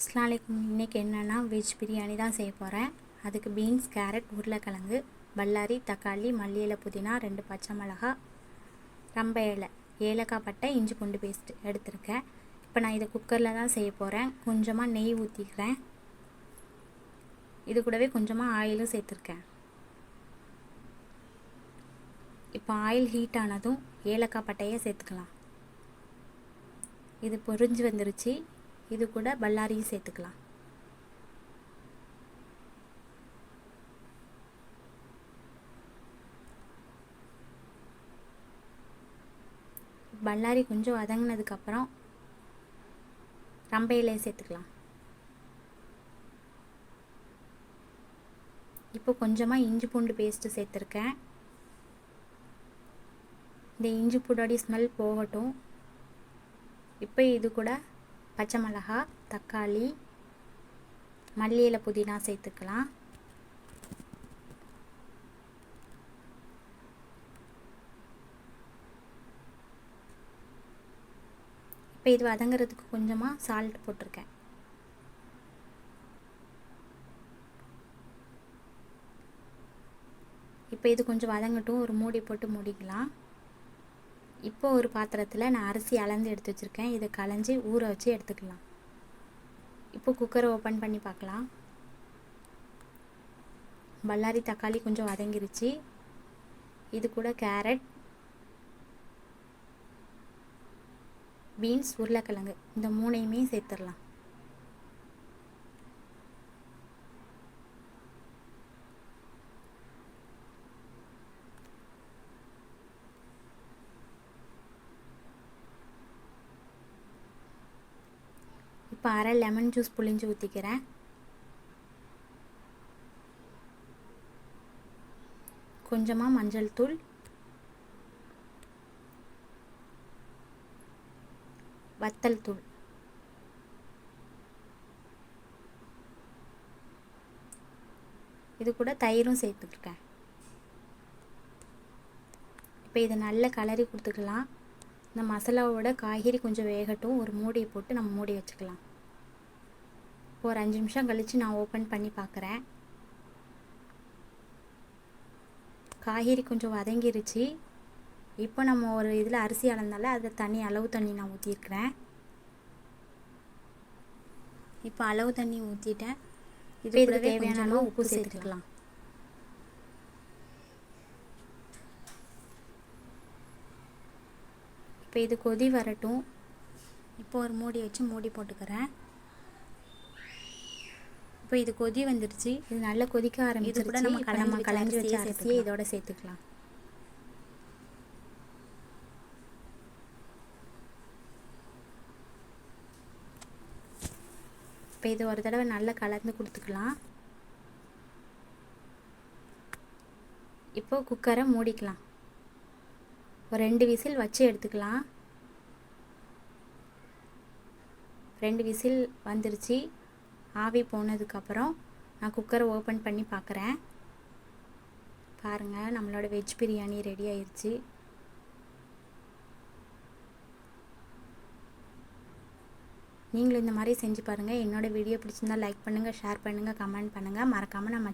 அஸ்லாமலைக்கும் இன்றைக்கி என்னென்னா வெஜ் பிரியாணி தான் செய்ய போகிறேன் அதுக்கு பீன்ஸ் கேரட் உருளைக்கிழங்கு பல்லாரி தக்காளி மல்லிகலை புதினா ரெண்டு பச்சை மிளகா ரம்ப இலை ஏலக்காய் பட்டை இஞ்சி பூண்டு பேஸ்ட் எடுத்திருக்கேன். இப்போ நான் இதை குக்கரில் தான் செய்ய போகிறேன் கொஞ்சமாக நெய் ஊற்றிக்கிறேன் இது கூடவே கொஞ்சமாக ஆயிலும் சேர்த்துருக்கேன். இப்போ ஆயில் ஹீட் ஆனதும் ஏலக்காய் பட்டையை சேர்த்துக்கலாம். இது பொரிஞ்சு வந்துருச்சு. இது கூட பல்லாரியும் சேர்த்துக்கலாம். பல்லாரி கொஞ்சம் வதங்கினதுக்கப்புறம் ரம்ப சேர்த்துக்கலாம். இப்போ கொஞ்சமாக இஞ்சி பூண்டு பேஸ்ட்டு சேர்த்துருக்கேன். இந்த இஞ்சி பூண்டோடைய ஸ்மெல் போகட்டும். இப்போ இது கூட பச்சை மிளகா தக்காளி மல்லி இலை புதினா சேர்த்துக்கலாம். இப்போ இது வதங்கிறதுக்கு கொஞ்சமாக சால்ட் போட்டிருக்கேன். இப்போ இது கொஞ்சம் வதங்கட்டும் ஒரு மூடி போட்டு மூடிக்கலாம். இப்போ ஒரு பாத்திரத்தில் நான் அரிசி அளந்து எடுத்து வச்சுருக்கேன். இதை களைஞ்சி ஊற வச்சு எடுத்துக்கலாம். இப்போ குக்கரை ஓப்பன் பண்ணி பார்க்கலாம். பல்லாரி தக்காளி கொஞ்சம் வதங்கிருச்சு. இது கூட கேரட் பீன்ஸ் உருளைக்கிழங்கு. இந்த மூணையுமே சேர்த்துடலாம். இப்போ அரை லெமன் ஜூஸ் புளிஞ்சு ஊற்றிக்கிறேன் கொஞ்சமாக மஞ்சள் தூள். வத்தல் தூள். இது கூட தயிரும் சேர்த்துக்கிட்டேன். இப்போ இதை நல்ல கலரி கொடுத்துக்கலாம். இந்த மசாலாவோட காய்கறி கொஞ்சம் வேகட்டும். ஒரு மூடியை போட்டு நம்ம மூடி வச்சுக்கலாம். ஒரு அஞ்சு நிமிஷம் கழித்து நான் ஓப்பன் பண்ணி பார்க்குறேன் காய்கறி கொஞ்சம் வதங்கிருச்சு. இப்போ நம்ம ஒரு இதில் அரிசி அளந்தால அதில் தண்ணி அளவு தண்ணி நான் ஊற்றிருக்கிறேன் இப்போ அளவு தண்ணி ஊற்றிட்டேன் இது கூட தேவையான அளவு உப்பு சேர்த்துக்கலாம். இப்போ இது கொதி வரட்டும். இப்போ ஒரு மூடி வச்சு மூடி போட்டுக்கிறேன். இப்போ இது கொதி வந்துடுச்சு இது நல்லா கொதிக்க ஆரம்பிச்சு கூட நம்ம நம்ம கலஞ்சி வச்ச அரிசியை இதோட சேர்த்துக்கலாம். இப்போ இது ஒரு தடவை நல்லா கலந்து கொடுத்துக்கலாம். இப்போ குக்கரை மூடிக்கலாம். ஒரு ரெண்டு விசில் வச்சு எடுத்துக்கலாம். ரெண்டு விசில் வந்துருச்சு. ஆவி போனதுக்கப்புறம் நான் குக்கரை ஓப்பன் பண்ணி பார்க்குறேன் பாருங்கள் நம்மளோட வெஜ் பிரியாணி ரெடி ஆயிடுச்சு நீங்களும் இந்த மாதிரி செஞ்சு பாருங்கள் என்னோடய வீடியோ பிடிச்சிருந்தா லைக் பண்ணுங்கள் ஷேர் பண்ணுங்கள் கமெண்ட் பண்ணுங்கள் மறக்காமல் நம்ம